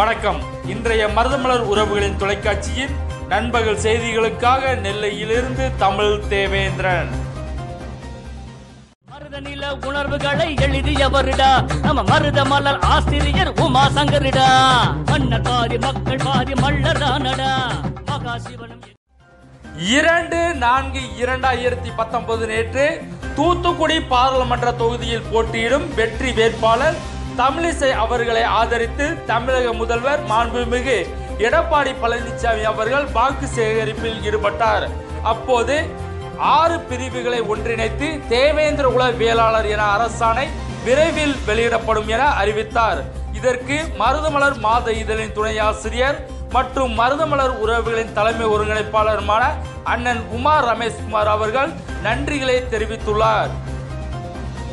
வணக்கம். இன்றைய மருதமலர் உறவுகளின் தொலைக்காட்சியின் நண்பகல் செய்திகளுக்காக நெல்லையிலிருந்து தமிழ் தேவேந்திரன். மருத நில உணர்வுகளை எழுதியவருடா. நம்ம மருத மலர் ஆசிரியர் உமா சங்கரிடா மன்னர் பாதி மக்கள் பாதி மல்லரானடா இரண்டு நான்கு இரண்டாயிரத்தி பத்தொன்பது நேற்று தூத்துக்குடி பாராளுமன்ற தொகுதியில் போட்டியிடும் வெற்றி வேட்பாளர் தமிழிசை அவர்களை ஆதரித்து தமிழக முதல்வர் மாண்புமிகு எடப்பாடி பழனிசாமி அவர்கள் வாக்கு சேகரிப்பில் ஈடுபட்டார். அப்போது ஆறு பிரிவுகளை ஒன்றிணைத்து தேவேந்திர குல வேளாளர் என அரசாணை விரைவில் வெளியிடப்படும் என அறிவித்தார். இதற்கு மருதமலர் மாத இதழின் துணை ஆசிரியர் மற்றும் மருதமலர் உறவுகளின் தலைமை ஒருங்கிணைப்பாளருமான அண்ணன் உமார் ரமேஷ்குமார் அவர்கள் நன்றிகளை தெரிவித்துள்ளார்.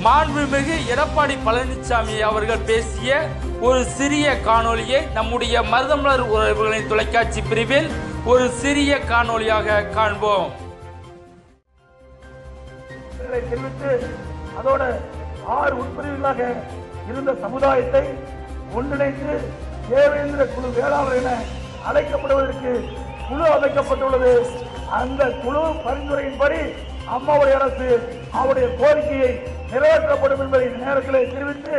மாண்புமிகு எடப்பாடி பழனிசாமி அவர்கள் பேசிய ஒரு சிறிய காணொளியை நம்முடைய மருதமலர் உறவுகளின் தொலைக்காட்சி பிரிவில் ஒரு சிறிய காணொளியாக காண்போம். தெரிவித்து அதோட ஆறு உட்பிரிவுகளாக இருந்த சமுதாயத்தை ஒன்றிணைத்து தேவேந்திர குழு வேளாளர் என அழைக்கப்படுவதற்கு குழு அமைக்கப்பட்டுள்ளது. அந்த குழு பரிந்துரையின்படி அம்மாவுடைய அரசு அவருடைய கோரிக்கையை நிறைவேற்றப்படும் என்பதை நேரத்தில் தெரிவித்து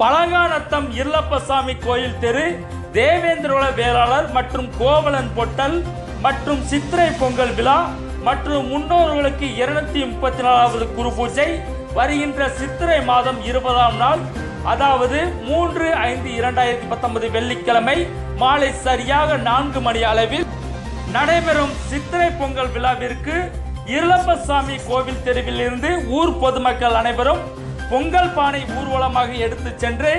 பழங்காநத்தம் இல்லப்பசாமி கோயில் தெரு தேவேந்திரகுல வேளாளர் மற்றும் கோவலன் பொட்டல் மற்றும் சித்திரை பொங்கல் விழா மற்றும் முன்னோர்களுக்கு இருநூத்தி முப்பத்தி நாலாவது குரு பூஜை வருகின்ற சித்திரை மாதம் இருபதாம் நாள் அதாவது மூன்று ஐந்து இரண்டாயிரத்தி பத்தொன்பது வெள்ளிக்கிழமை மாலை சரியாக நான்கு மணி அளவில் நடைபெறும் சித்திரை பொங்கல் விழாவிற்கு இருளப்பசாமி கோவில் தெருவில் இருந்து ஊர் பொதுமக்கள் அனைவரும் பொங்கல் பானை ஊர்வலமாக எடுத்து சென்று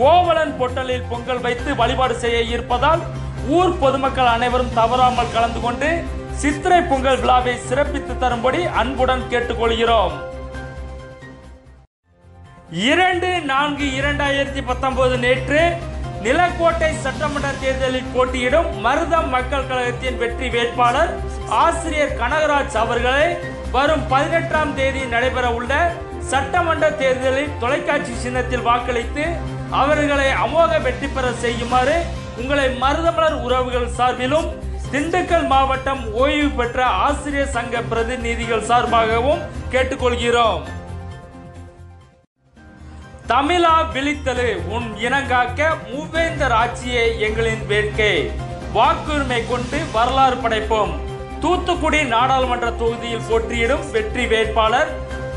கோவலன் பொட்டலில் பொங்கல் வைத்து வழிபாடு செய்ய இருப்பதால் ஊர் பொதுமக்கள் அனைவரும் தவறாமல் கலந்து கொண்டு சித்திரை பொங்கல் விழாவை சிறப்பித்து தரும்படி அன்புடன் கேட்டுக்கொள்கிறோம். இரண்டு நான்கு இரண்டாயிரத்தி பத்தொன்பது நேற்று நிலக்கோட்டை சட்டமன்ற தேர்தலில் போட்டியிடும் மருதம் மக்கள் கழகத்தின் வெற்றி வேட்பாளர் ஆசிரியர் கனகராஜ் அவர்களை வரும் பதினெட்டாம் தேதி நடைபெற உள்ள சட்டமன்ற தேர்தலில் தொலைக்காட்சி சின்னத்தில் வாக்களித்து அவர்களை அமோக வெற்றி பெற செய்யுமாறு உங்களை மருதமலர் உறவுகள் சார்பிலும் திண்டுக்கல் மாவட்டம் ஓய்வு பெற்ற ஆசிரியர் சங்க பிரதிநிதிகள் சார்பாகவும் கேட்டுக்கொள்கிறோம். தமிழா விழித்தலு உன் இனங்காக்க மூவேந்தர் ஆட்சியே எங்களின் வேட்கை. வாக்குரிமை கொண்டு வரலாறு படைப்போம். தூத்துக்குடி நாடாளுமன்ற தொகுதியில் போட்டியிடும் வெற்றி வேட்பாளர்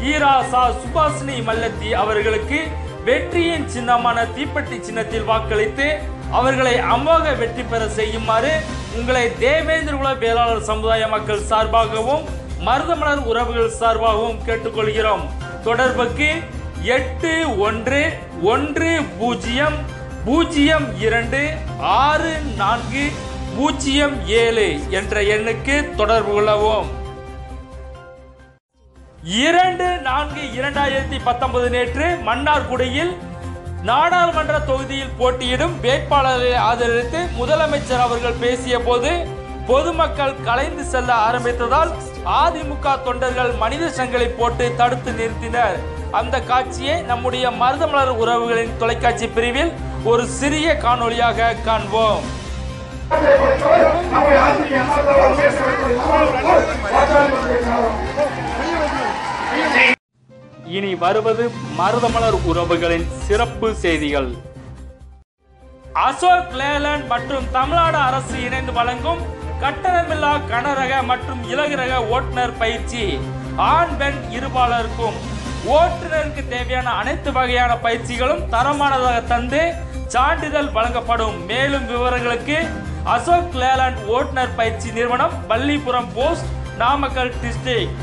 ஈரா சா சுபாஷினி மல்லத்தி அவர்களுக்கு வெற்றியின் சின்னமான தீப்பெட்டி சின்னத்தில் வாக்களித்து அவர்களை அமோக வெற்றி பெற செய்யுமாறு உங்களை தேவேந்திர குல வேளாளர் சமுதாய மக்கள் சார்பாகவும் மருதமலர் உறவுகள் சார்பாகவும் கேட்டுக்கொள்கிறோம். தொடர்புக்கு எட்டு ஒன்று ஒன்று பூஜ்ஜியம் பூஜ்ஜியம் இரண்டு ஆறு நான்கு பூஜ்ஜியம் ஏழு என்ற எண்ணுக்கு தொடர்பு கொள்ளவும். இரண்டு நான்கு இரண்டாயிரத்தி பத்தொன்பது நேற்று மன்னார்குடியில் நாடாளுமன்ற தொகுதியில் போட்டியிடும் வேட்பாளரை ஆதரித்து முதலமைச்சர் அவர்கள் பேசிய போது பொதுமக்கள் கலைந்து செல்ல ஆரம்பித்ததால் அதிமுக தொண்டர்கள் மனித சங்கிலி போட்டு தடுத்து நிறுத்தினர். அந்த காட்சியை நம்முடைய மருதமலர் உறவுகளின் தொலைக்காட்சி பிரிவில் ஒரு சிறிய காணொளியாக காண்போம். இனி வருவது மருதமலர் உறவுகளின் சிறப்பு செய்திகள். அசோக் லேலண்ட் மற்றும் தமிழ்நாடு அரசு இணைந்து வழங்கும் கட்டணமில்லா கனரக மற்றும் இலகுரக ஓட்டுநர் பயிற்சி. ஆண் பெண் இருபாலருக்கும் ஓட்டுநருக்கு தேவையான அனைத்து வகையான பயிற்சிகளும் தரமானதாக தந்து சான்றிதழ் வழங்கப்படும். மேலும் விவரங்களுக்கு அசோக் லேலண்ட் ஓட்டுநர் பயிற்சி நிறுவனம் பள்ளிபுரம் போஸ்ட் நாமக்கல் டிஸ்ட்ரிக்ட்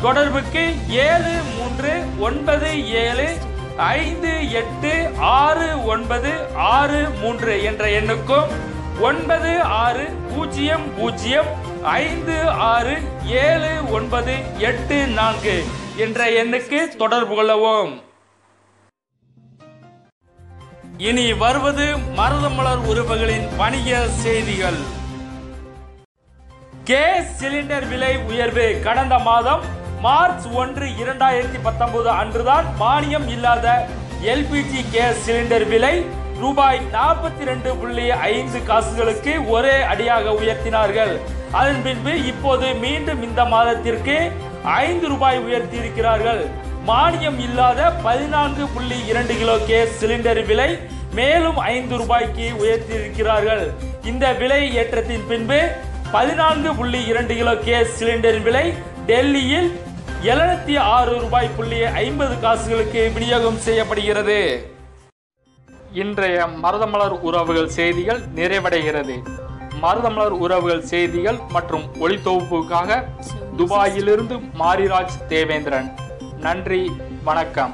தொடர்புக்கு ஏழு மூன்று ஒன்பது ஏழு ஐந்து எட்டு ஆறு ஒன்பது ஆறு மூன்று என்ற எண்ணுக்கும் ஒன்பது ஆறு பூஜ்ஜியம் பூஜ்ஜியம் ஐந்து ஆறு ஏழு ஒன்பது எட்டு நான்கு. என்ற எண்ணுக்கு தொடர்பு கொள்ளவும். இனி வருவது மருதமலர் உறவுகளின் வணிக செய்திகள். கேஸ் சிலிண்டர் விலை உயர்வு கடந்த மாதம் மார்ச் ஒன்று இரண்டாயிரத்தி பத்தொன்பது அன்றுதான் மானியம் இல்லாத எல்பிஜி கேஸ் சிலிண்டர் விலை ரூபாய் நாற்பத்தி ரெண்டு புள்ளி ஐந்து காசுகளுக்கு ஒரே அடியாக உயர்த்தினார்கள். அதன் பின்பு இப்போது மீண்டும் இந்த மாதத்திற்கு ஐந்து ரூபாய் உயர்த்தி இருக்கிறார்கள் மானியம் இல்லாத பதினான்கு புள்ளி இரண்டு கிலோ கேஸ் சிலிண்டர் விலை மேலும் ஐந்து ரூபாய்க்கு உயர்த்தி இருக்கிறார்கள் இந்த விலை ஏற்றத்தின் பின்பு பதினான்கு புள்ளி இரண்டு கிலோ கேஸ் சிலிண்டர் விலை டெல்லியில் எழுநூத்தி ஆறு ரூபாய் புள்ளி ஐம்பது காசுகளுக்கு விநியோகம் செய்யப்படுகிறது. இன்றைய மருதமலர் உறவுகள் செய்திகள் நிறைவடைகிறது. மருதமலர் உறவுகள் செய்திகள் மற்றும் ஒளித்தொகுப்புக்காக துபாயிலிருந்து மாரிராஜ் தேவேந்திரன். நன்றி வணக்கம்.